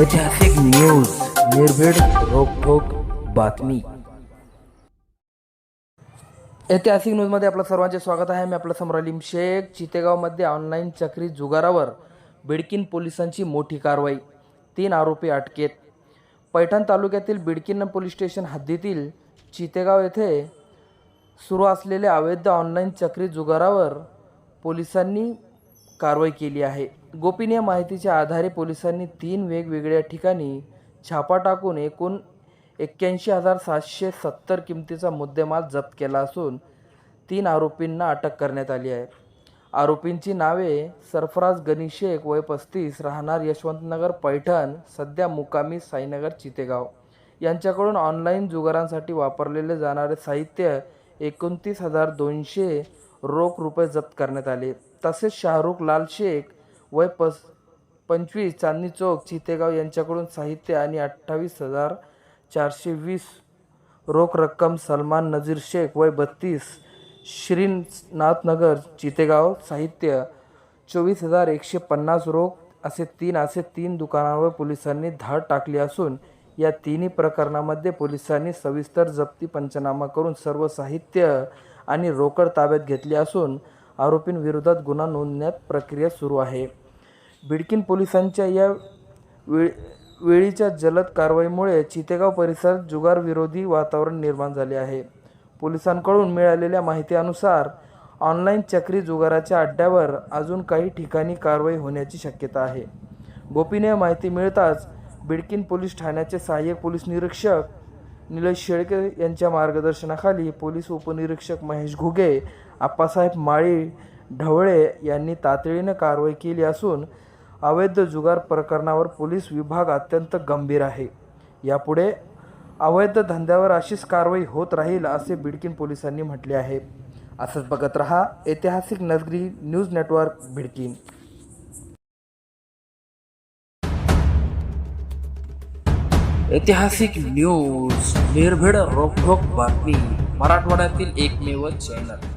ऐतिहासिक न्यूज निर्भीड रोखोक बातमी. ऐतिहासिक न्यूजमध्ये आपलं सर्वांचे स्वागत आहे. मी आपलं समरालीम शेख. चितेगावमध्ये ऑनलाईन चक्री जुगारावर बिडकीन पोलिसांची मोठी कारवाई. तीन आरोपी अटकेत. पैठण तालुक्यातील बिडकिन पोलीस स्टेशन हद्दीतील चितेगाव येथे सुरू असलेल्या अवैध ऑनलाईन चक्री जुगारावर पोलिसांनी कारवाई केली आहे. गोपनीय माहितीच्या आधारे पोलिसांनी तीन वेगवेगळ्या ठिकाणी छापा टाकून एकूण एक्क्याऐंशी हजार सातशे सत्तर किमतीचा मुद्देमाल जप्त केला असून तीन आरोपींना अटक करण्यात आली आहे. आरोपींची नावे सरफराज गनी शेख वय पस्तीस राहणार यशवंतनगर पैठण सध्या मुकामी साईनगर चितेगाव. यांच्याकडून ऑनलाईन जुगारांसाठी वापरलेले जाणारे साहित्य एकोणतीस हजार दोनशे रोख रुपये जप्त करण्यात आले. तसेच शाहरुख लाल शेख वय पस पंचवीस चांदणी चौक चितेगाव यांच्याकडून साहित्य आणि अठ्ठावीस हजार चारशे वीस रोख रक्कम सलमान नजीर शेख वय बत्तीस श्रीनाथनगर चितेगाव साहित्य चोवीस हजार एकशे पन्नास रोख असे तीन असे तीन दुकानांवर पोलिसांनी धाड टाकली असून या तिन्ही प्रकरणामध्ये पोलिसांनी सविस्तर जप्ती पंचनामा करून सर्व साहित्य आणि रोकड ताब्यात घेतली असून आरोपींविरोधात गुन्हा नोंदण्यात प्रक्रिया सुरू आहे. बिडकीन पोलिसांच्या या वेळ वेळीच्या जलद कारवाईमुळे चितेगाव परिसरात जुगार विरोधी वातावरण निर्माण झाले आहे. पोलिसांकडून मिळालेल्या माहितीनुसार ऑनलाईन चक्री जुगाराच्या अड्ड्यावर अजून काही ठिकाणी कारवाई होण्याची शक्यता आहे. गोपनीय माहिती मिळताच बिडकीन पोलीस ठाण्याचे सहाय्यक पोलीस निरीक्षक निलेश शेळके यांच्या मार्गदर्शनाखाली पोलीस उपनिरीक्षक महेश घुगे आप्पासाहेब माळी ढवळे यांनी तातडीनं कारवाई केली असून अवैध जुगार प्रकरणावर पोलीस विभाग अत्यंत गंभीर आहे. यापुढे अवैध धंद्यावर अशीच कारवाई होत राहील असे बिडकीन पोलिसांनी म्हटले आहे. असंच बघत रहा ऐतिहासिक नगरी न्यूज नेटवर्क बिडकीन. ऐतिहासिक न्यूज निर्भीड रोखोक बातमी मराठवाड्यातील एकमेव चॅनल.